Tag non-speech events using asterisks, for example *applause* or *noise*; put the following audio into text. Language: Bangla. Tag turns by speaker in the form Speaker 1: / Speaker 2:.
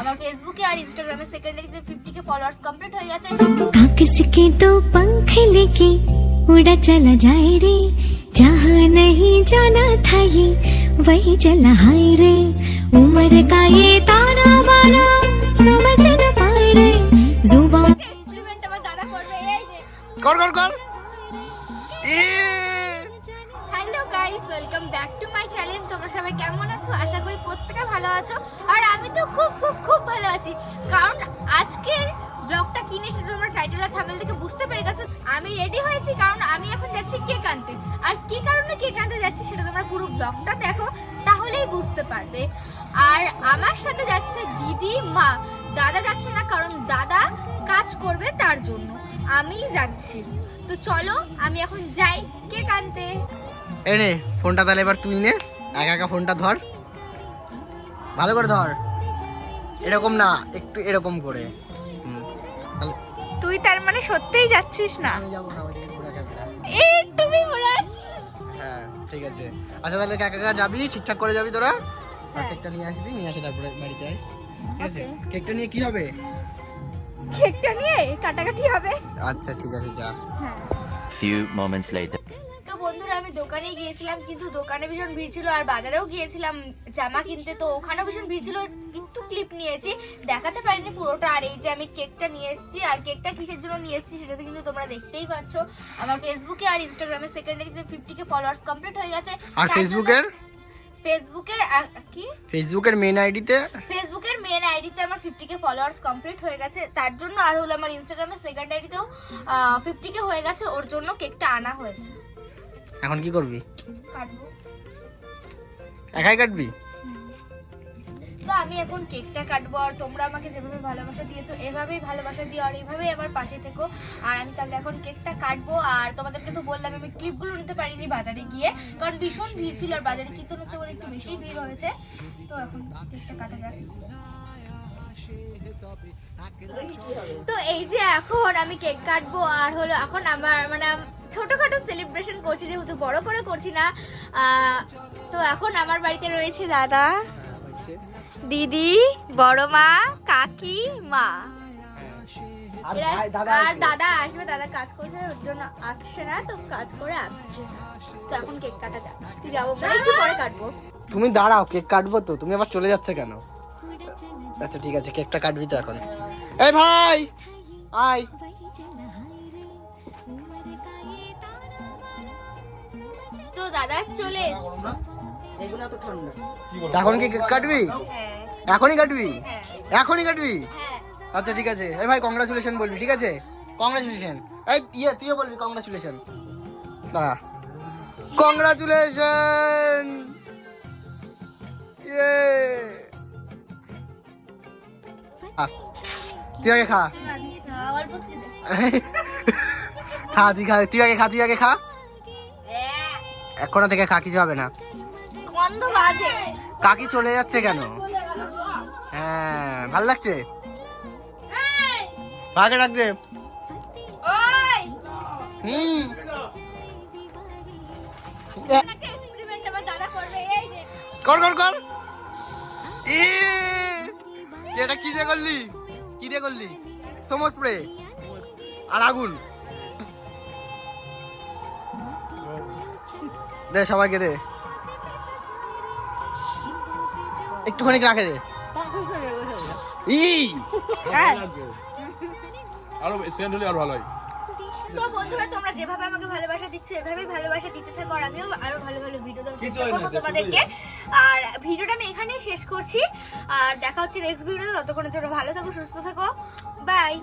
Speaker 1: আমার ফেসবুকে আর ইনস্টাগ্রামে সেকেন্ডারিতে ফিফটি কে ফলোয়ার্স কমপ্লিট হয়ে গেছে
Speaker 2: कागज के दो पंख लेके उड़ा चला जाए रे जहाँ नहीं जाना था ये वही चला हाय रे उम्र का ये ताना बाना समझ न पाए रे जुबा
Speaker 1: এক্সপেরিমেন্ট আমার দাদা করবে এই যে
Speaker 3: কর কর কর এ
Speaker 1: hello Guys welcome back to my channel তোমরা সবাই কেমন আছো? আশা করি প্রত্যেকে ভালো আছো। আর আমি তো খুব খুব খুব ভালো আছি। কারণ আজকের ব্লগটা কিনে সেটা তোমরা টাইটেল আর থামেল থেকে বুঝতে পেরে গেছো। আমি রেডি হয়েছি, কারণ আমি এখন যাচ্ছি কেক আনতে আর কি কারণে কেক আনতে যাচ্ছি সেটা তোমরা পুরো ব্লগটা দেখো, তাহলেই বুঝতে পারবে। আর আমার সাথে যাচ্ছে দিদি, মা। দাদা যাচ্ছে না, কারণ দাদা কাজ করবে তার জন্য। আমি যাচ্ছি। তো চলো, আমি এখন যাই কেক আনতে
Speaker 3: এই নে ফোনটা তাহলে এবার তুই নে। একা একা ফোনটা ধর। ভালো করে ধর। এরকম না একটু এরকম করে।
Speaker 1: তুই তার মানে সত্যিই যাচ্ছিস না?
Speaker 3: আমি যাব না ওইদিকে ঘোরা ক্যামেরা
Speaker 1: এই তুমি ঘোরা
Speaker 3: হ্যাঁ ঠিক আছে। আচ্ছা তাহলে একা একা যাবি ঠিকঠাক করে যাবি তোরা? আর
Speaker 1: হ্যাঁ।
Speaker 3: কেকটা নিয়ে আসবি নিয়ে আসে তারপরে বাড়িতে আয়। ঠিক আছে? কেকটা নিয়ে কি হবে?
Speaker 1: কেকটা নিয়ে কাটাকাটি হবে।
Speaker 3: আচ্ছা ঠিক আছে যা।
Speaker 1: হ্যাঁ।
Speaker 4: Few moments later.
Speaker 1: আমি দোকানে গিয়েছিলাম কিন্তু দোকানে ভীষণ ভিড় ছিল আর বাজারেও গিয়েছিলাম জামা কিনতে তো ওখানেও ভীষণ ভিড় ছিল একটু ক্লিপ নিয়েছি। দেখাতে পারিনি পুরোটা আর এই যে আমি কেকটা নিয়ে এসেছি আর কেকটা কিসের জন্য নিয়ে এসেছি সেটা তো কিন্তু তোমরা দেখতেই পাচ্ছ। আমার ফেসবুকে আর ইনস্টাগ্রামে সেকেন্ডারিতে ফিফটি কে ফলোয়ার্স কমপ্লিট হয়ে গেছে।
Speaker 3: আর ফেসবুকের
Speaker 1: ফেসবুকের আর- কি?
Speaker 3: ফেসবুকের মেন আইডিতে
Speaker 1: ফেসবুকের মেন আইডিতে আমার ফিফটি কে ফলোয়ার্স কমপ্লিট হয়ে গেছে। তার জন্য আর হলো আমার ইনস্টাগ্রামের সেকেন্ড আইডিতেও ফিফটি কে হয়ে গেছে। ওর জন্য কেকটা আনা হয়েছে।
Speaker 3: এখন কি করবি? একাই কাটবি?
Speaker 1: তো আমি এখন কেকটা কাটবো আর তোমরা আমাকে যেভাবে ভালোবাসা দিয়েছ এভাবেই ভালোবাসা দিও আর এভাবেই আমার পাশে থেকো। আর আমি তাহলে এখন কেকটা কাটবো আর তোমাদেরকে তো বললাম আমি ক্লিপগুলো নিতে পারিনি বাজারে গিয়ে কারণ ভীষণ ভিড় ছিল আর বাজারে কীর্তন হচ্ছে বলে একটু বেশি ভিড় হয়েছে। তো এখন কেকটা কাটা যাক। তো এই যে এখন আমি কেক কাটবো আর হলো এখন আমার মানে ছোটখাটো সেলিব্রেশন করছি যেহেতু বড় করে করছি না। তো এখন আমার বাড়িতে রয়েছে দাদা দিদি বড় মা কাকি মা।
Speaker 3: আর দাদা
Speaker 1: আর
Speaker 3: আসবে।
Speaker 1: দাদা আসবে দাদা কাজ করছে ওর জন্য আসছে না তো কাজ করে আসছে। তো এখন কেক কাটা যাক। যাব বলে একটু পরে কাটবো।
Speaker 3: তুমি দাঁড়াও কেক কাটবো তো। তুমি আবার চলে যাচ্ছে কেন? আচ্ছা ঠিক আছে কেকটা কাটবি তো এখন। এই ভাই! আয়।
Speaker 1: দাদা চলে
Speaker 3: এখন কি কাটবি?
Speaker 1: হ্যাঁ।
Speaker 3: এখনই কাটবি?
Speaker 1: হ্যাঁ।
Speaker 3: এখনই কাটবি?
Speaker 1: হ্যাঁ।
Speaker 3: আচ্ছা ঠিক আছে। এই ভাই কংগ্রাচুলেশন বলবি ঠিক আছে? কংগ্রাচুলেশন এই ইয়ে তুইও বলবি কংগ্রাচুলেশন দাঁড়া। কংগ্রাচুলেশন ইয়ে তুই আগে খা।
Speaker 1: দে। *laughs*
Speaker 3: খা তুই খা তুই আগে খা তুই আগে খা। এখনও থেকে কাকি হবে না। কাকি চলে যাচ্ছে কেন? হ্যাঁ ভালো লাগছে? ভাগে রাখছে
Speaker 1: ওই।
Speaker 3: হুম।
Speaker 1: একটা এক্সপেরিমেন্ট আমার দাদা করবে এই যে।
Speaker 3: কর কর কর। এটা কি দিয়ে করলি? কি দিয়ে করলি? সোমো স্প্রে আর আগুন। দে সবাইকে দে। একটুখানি রাখে দে। ই!
Speaker 1: হ্যাঁ।
Speaker 5: আরও স্ট্যান্ড হলে আরও ভালো হয়।
Speaker 1: তো বন্ধুরা তোমরা যেভাবে আমাকে ভালোবাসা দিচ্ছ এভাবেই ভালোবাসা দিতে থাকো আর আমিও আরও ভালো ভালো ভিডিও তোমাদেরকে। আর ভিডিওটা আমি এখানেই শেষ করছি। আর দেখা হচ্ছে নেক্সট ভিডিওতে ততক্ষণের জন্য ভালো থাকো সুস্থ থাকো। বাই